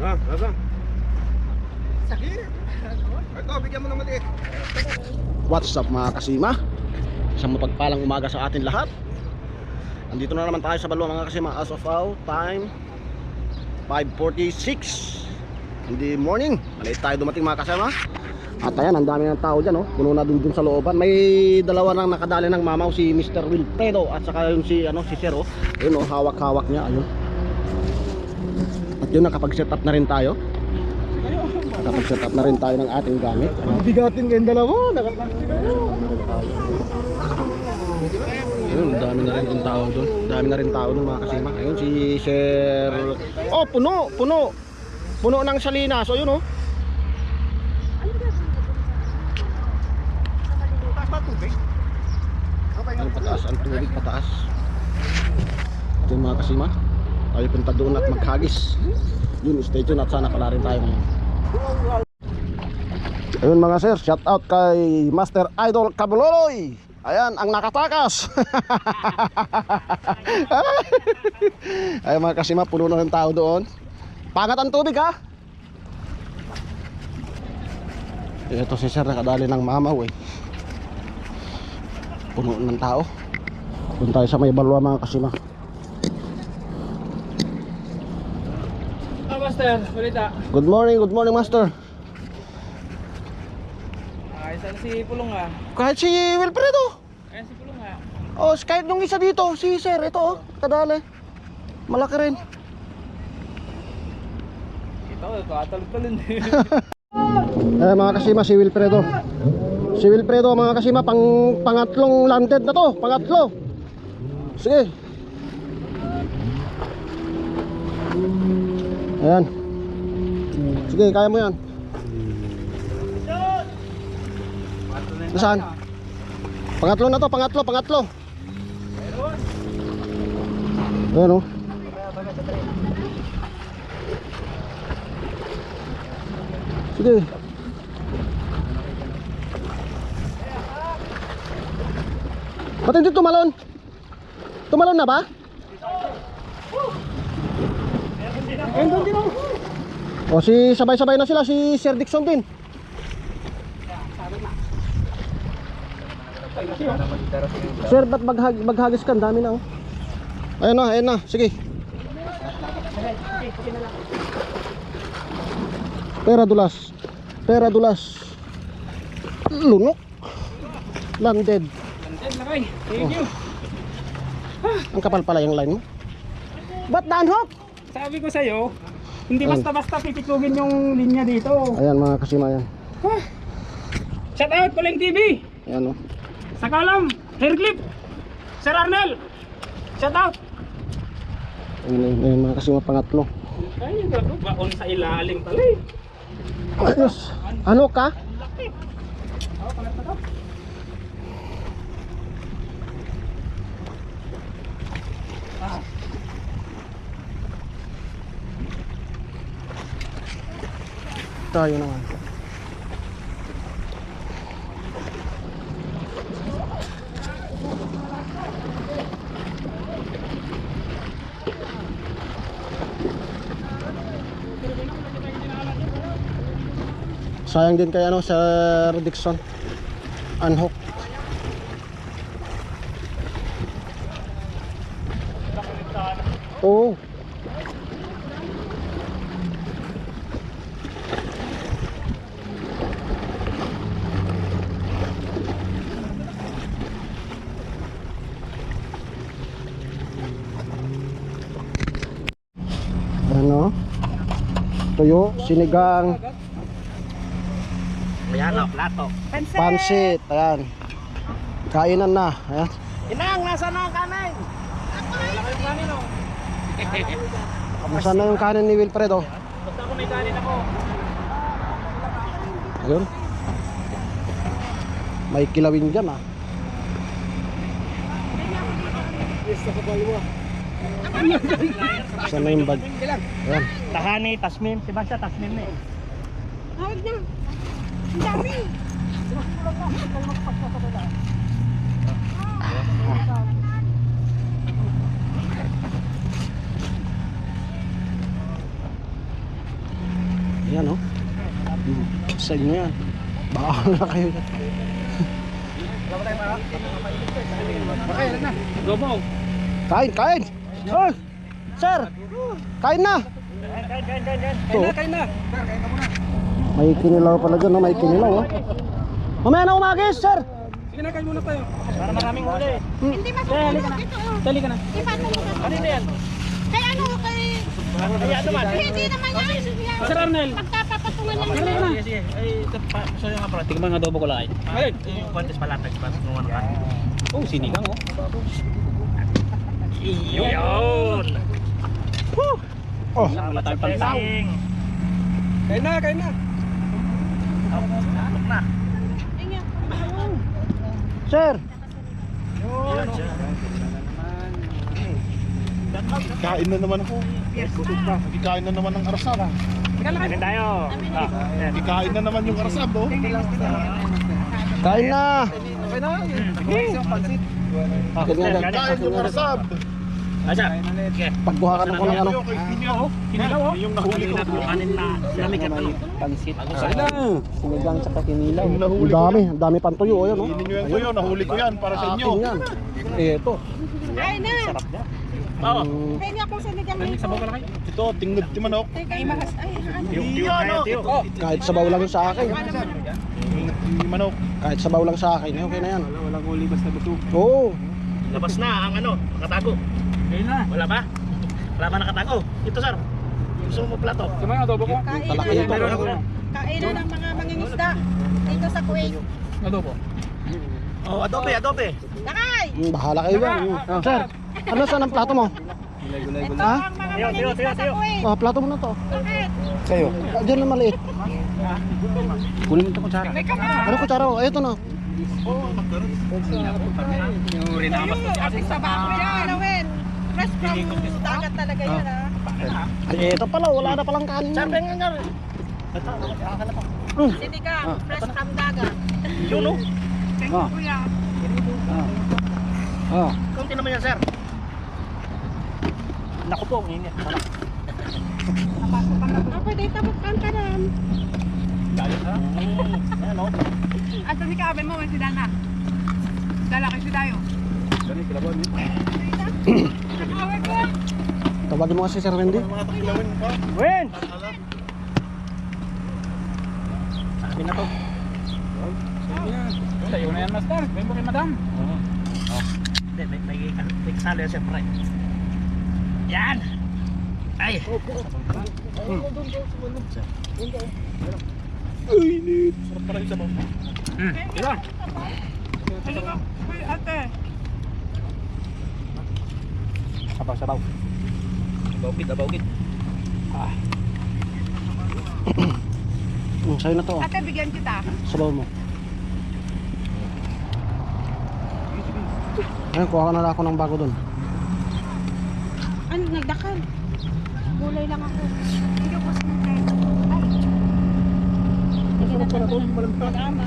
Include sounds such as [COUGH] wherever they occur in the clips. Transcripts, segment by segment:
Ah, asa? Ito, bigyan mo ng maliit. What's up mga kasima? Isang mapagpalang umaga sa atin lahat. Andito na naman tayo sa Balwa mga kasima as of now, time 5.46 in the morning. Malate tayo dumating mga kasama. At ayan, ang dami ng tao dyan, oh. puno na dun dun sa looban. May dalawa nang nakadali ng mamaw, si Mr. Wilfredo at saka yung si, ano, si Sir, oh. Ayun, oh, hawak-hawak niya, ayun. At yun, nakapag-set up na rin tayo. Nakapag-set up na rin tayo ng ating gamit. Bigatin kayong dalawa. Ayun, dami na rin yung tao doon. Dami na rin tao doon mga kasima. Ayun, si Sir... Oh, puno, puno. Puno ng salina. So, yun oh. Ayun, pataas ang tubig, pataas. Ito yung mga kasima. Tayo punta doon at maghagis. Yun, stay tuned at sana pala rin tayo ngayon. Ayun mga sir, shout out kay Master Idol Kabuloloy. Ayan, ang nakatakas. [LAUGHS] Ayun mga kasima, puno na ng tao doon. Pangat ang tubig ha. Ito si sir nakadali ng mamaw eh. Puno ng tao. Doon tayo sa may balwa mga kasima. Ah, Master, balita. Good morning, good morning master. Ay, saan si Pulong ah? Kahit si Wilfredo. Ayan si Pulong ah. Oh, kahit nung isa dito, si sir, ito oh, kadali. Malaki rin. Ito, katalon-talon eh. [LAUGHS] Eh mga kasima si Wilfredo. Si Wilfredo mga kasima pang pangatlong landed na to, pangatlo. Sige. Ayan. Sige, kaya mo 'yan. Nasaan? Pangatlo na to, pangatlo, pangatlo. Ayan oh. Sige. Ba't hindi tumalon? Tumalon na ba? O si sabay-sabay na sila si Sir Dixon din. Sir, ba't maghag maghagis ka? Dami na oh. Ayun na, ayun na. Sige. Pera dulas. Pera dulas. Lunok. Landed. Landed na kay. Thank you. Ang kapal pala yung line mo. Ba't danhok? Sabi ko sa'yo, hindi basta-basta pipikugin yung linya dito. Ayan mga kasima yan. Shout out, Kuling TV! Ayan oh. Sa kalam, hair clip! Sir Arnel! Shout out! Ayun, ayun mga kasima pangatlo. Ay, gato, baon sa ilalim pala eh. Ayos. Ano ka? Laki. Oh. Ah, Tayo naman. Sayang din kay ano Sir Dixon. Unhook. Oo. Ano? Tuyo, sinigang, Ayan o, plato. pansit, ayan. Kainan na, ayan. Inang, nasa na ang kanin? Wala kayong kanin o. Nasaan na yung kanin ni Wilfredo? Basta ako may kanin ako. Ayun. May kilawin dyan ah. Saan na yung bag? Ayan. Tahani, Tasmin. Si Basya, Tasmin na eh. Hawag na. Ang dami. Ayan oh. Sa inyo yan. Baka na kayo. Kain, kain! Hoy! Sir! Kain na! Kain, kain, kain, kain. Ito. Kain na. May kinilaw pala dyan, no? may kinilaw oh. Mamaya na umagis, sir! Sige na, kain muna tayo. Para maraming huli. Hindi masarap ito. oh. Dali ka na. Ipatong mo ka. Ano yan? Kay ano, kay... Kaya naman. Hindi naman yan. Sir Arnel. Magkapapatungan lang Sige na. Sige, Ay, ito pa. So yung nga, tingnan mga adobo ko lang ay. Alin? Yung kwantes palatag pa. Nung ano ka. Oh, sinigang oh. Iyon! Oh, Wala tayong pansing. Kain na, kain na. Ano na? Sir! Kain na naman ako. Kikain na naman ng arsam. Kain tayo. Ah. Kikain na naman yung arsam, oh. Kain na! Kain na. Kain yung arsam. Okay. Pagkuha ka na ko ng ano. Pinyo. Kinilaw oh. Yung nahuli ko. Kanin na. Lamig at ano. Pansit. Sinigang sa kinilaw. Yung Ang dami, ang dami pang tuyo. Ayun, oh. Hindi nyo yan ko yun. Nahuli ko yan para sa inyo. Akin yan. Eh, ito. Ay na. Oo. Mm, Kaya niya akong sinigang nito. kayo. Ito, tingnan ti manok. Ay mahas. Ay, ano? Oh. Oh. kahit sabaw lang sa akin. Tingnan ti manok. Kahit sabaw lang sa akin, eh, okay na yan. Walang huli basta buto. Oo. Labas na ang ano, nakatago. Ayun na. Wala ba? Wala ba nakatago? Ito sir. Gusto mo plato? Kumaya adobo ko. Talaki ito. Kainan ng mga mangingisda. Dito sa Kuwait. Adobo. Oh, adobe, adobe. Lakay! Mm, bahala kayo yan. Mm. Sir, ano saan ang plato mo? Ito Ha? ang mga Tiyo, tiyo, mangingisda tiyo, sa tiyo. Kuwait. Oh, plato mo na to. Bakit? Kayo. Ah, Diyan na maliit. Kunin mo ito kutsara. Ano kutsara? Oh, ito na. Yung rinamas ko siya. Sa bako yan. Galawin. Fresh from dagat talaga yan ha. Ay, ito pala. Wala na palang kanin. Sir, yan. pengen nga. Ito, Sinigang. Fresh from dagat. yun oh. Thank you kuya. Ah. Kunti naman yan sir. Naku po, ang init. Ako dito magkantaran. Galit ha? Ayan oh. Ato ni kaabay mo, si Dana. Dala kay si Dayo. Ko. [COUGHS] Tawagin mo kasi Sir Wendy. Pa. Win! Sabi na to. Tayo na yan, master. May mo kay madam. Hindi, may, may, may kasalo yan siyempre. Yan! Ay! Ay, init. Sarap pala yung sabaw. Hmm, diba? Ano ba? Uy, ate. Sabaw, sabaw. Abawkit, abawkit. Mm, sa'yo na to. Ate, bigyan kita. Sabaw mo. Ayun, kuha ka na ako ng bago dun. Ano, nagdakal? Gulay lang ako. Hindi ko sa mga Ay. Sige na tayo. Mag-ama.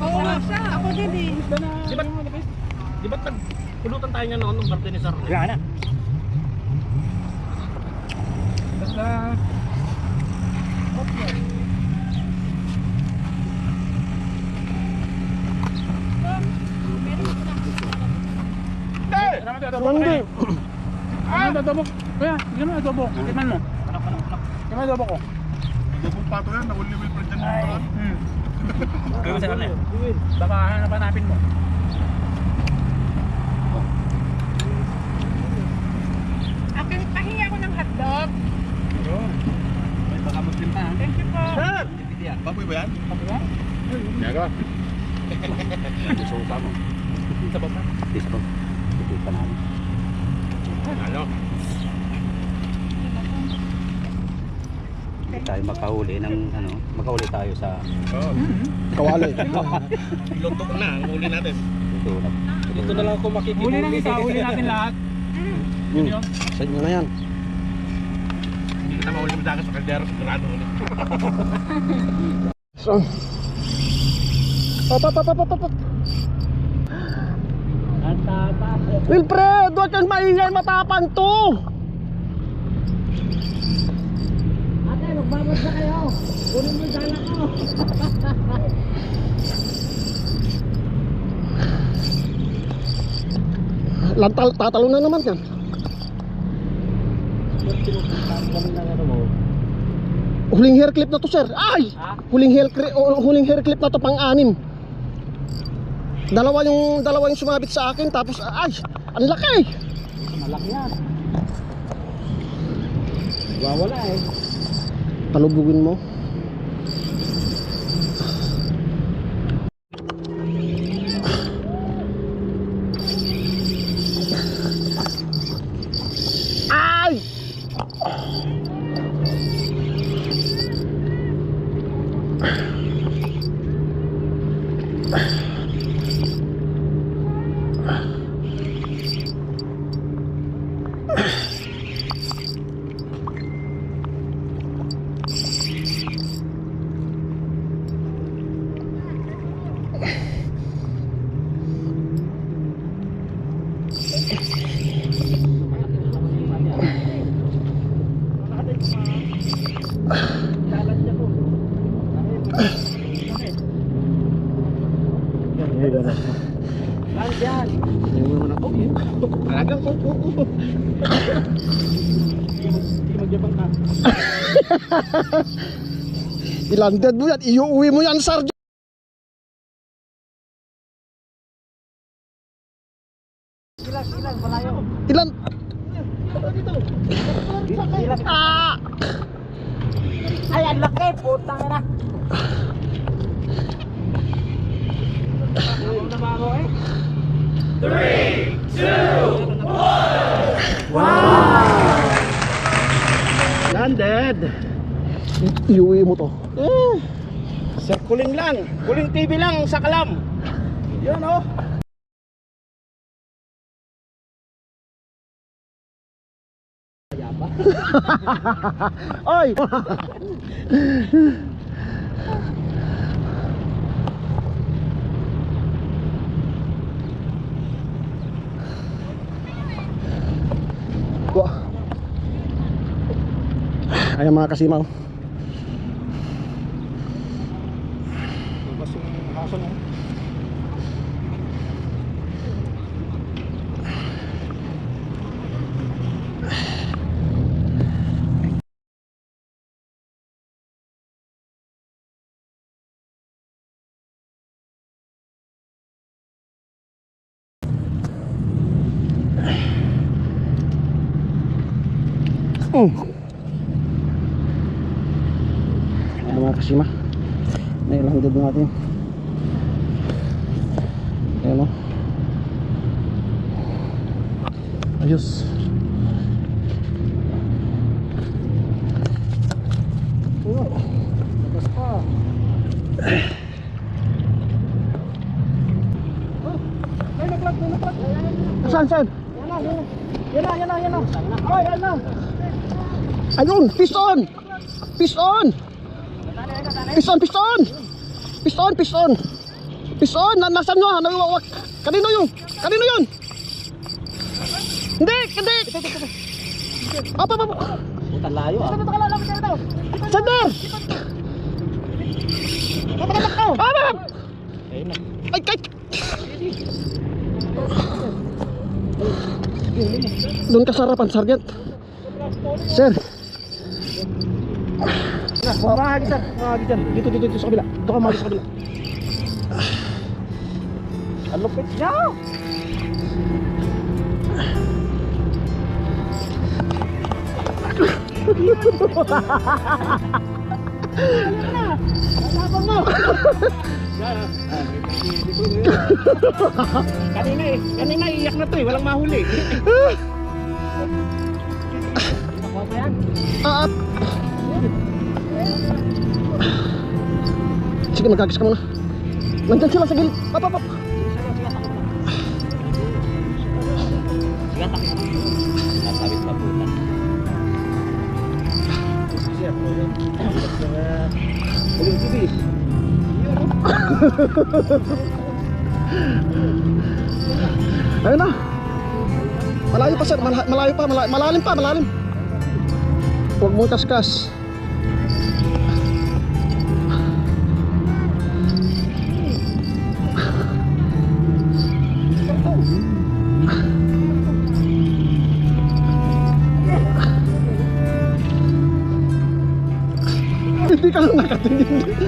Oo nga siya. Ako din eh. Di ba, tag, pulutan tayo niya noon nung birthday ni Sir? Yan na. Basta, yung adobo. Wendy! Ano adobo? Kuya, mo yung adobo. Tikman mo. Tikman adobo ko. Dobong pato yan. Nahuli mo yung dyan. Hmm. Gawin sa kanila. Baka hanap-hanapin mo. Akin, pahingi ako ng hotdog. Yun. May pa. Thank you po. Sir! Baboy ba yan? Sabi [LAUGHS] ba? Yaga. Suka mo. Sa baba. Dispo. Ito pa namin. Ano? hindi tayo makahuli ng ano, makahuli tayo sa Kawali. [LAUGHS] Luto na ang huli natin. tutulog. Ito na lang ako makikita. Huli ng isa, huli natin lahat. Hmm. Sa inyo na yan. Kita mahuli mo dagat sa kaldero. Sigurado ulit. [LAUGHS] So. Pop, pop, pop, pop, pop. Wilfred, huwag kang maingay, matapang to. Ate, magbabas na kayo. Kunin mo yung dala ko. Lantal, tatalo na naman yan. Huling hair clip na to, sir. Ay! Huling hair clip, oh, huling hair clip na to pang-anim. Dalawa yung dalawa yung sumabit sa akin tapos ay, ang laki. Malaki yan. Wawala eh. Talubugin mo. Talagang kukuku. Ilanded mo yan, iuwi mo yan, Sarge. Ilan? Ah! Ay, ang laki, putang na. Landed. Iuwi mo to. Eh. Sir, kuling lang. Kuling TV lang sa kalam. Yun oh. [LAUGHS] Oy! Ayan mga kasimaw. Mas yung haso no? Mm. Ano mga kasima? Nailandad natin. Ayan o. Ayos. Oh, labas pa. Ay, naglag na, naglag. Saan, saan? Yan na, yan na, yan na. Ay, yan na. Ayun, piston! Piston! Piston, piston! Piston, piston! Piston! Na, nasan nyo? Nawiwawak! Kanino yun? Kanino yun? Hindi! Hindi! Apa, apa, apa! Puta layo ah. Sander! Apa! Ay, kay! Doon ka sa harapan, Sergeant. Sir. Mahagi dyan, mahagi dyan. Dito, dito, dito sa kabila. Dito ka mali sa kabila. Ang lupit niya. [LAUGHS] Kanina eh. Kanina iyak na to eh. Walang mahuli. Ah, sige, magkakis ka muna. Nandyan sila sa gilid. Nasabit pa po. Ayun na. Malayo pa sir, Mala- malayo pa, Mala- malalim pa, malalim. Huwag mong kaskas. Hindi ka lang nakatingin.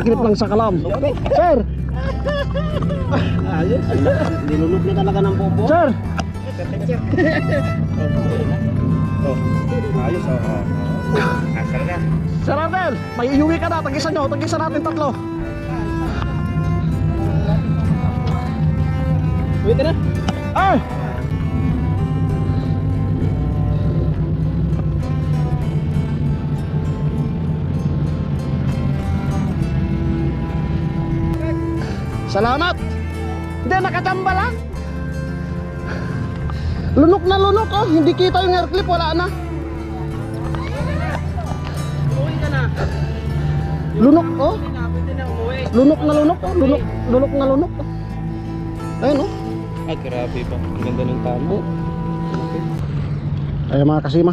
Clip lang sa kalam. Sir! Ayos. Nilunok na talaga ng bobo. Sir! Ayos ah. Asal ka. Sir Arnel! May iuwi ka na. Tagisan nyo. Tagisan natin tatlo. Uwi ka na? Salamat! Hindi, nakachamba lang. Lunok na lunok oh. Hindi kita yung air clip. Wala na. Lunok oh. Lunok na lunok oh. Lunok, lunok na lunok oh. Ayun oh. Ay, grabe pa. Ang ganda ng tamo. Ayun mga kasima.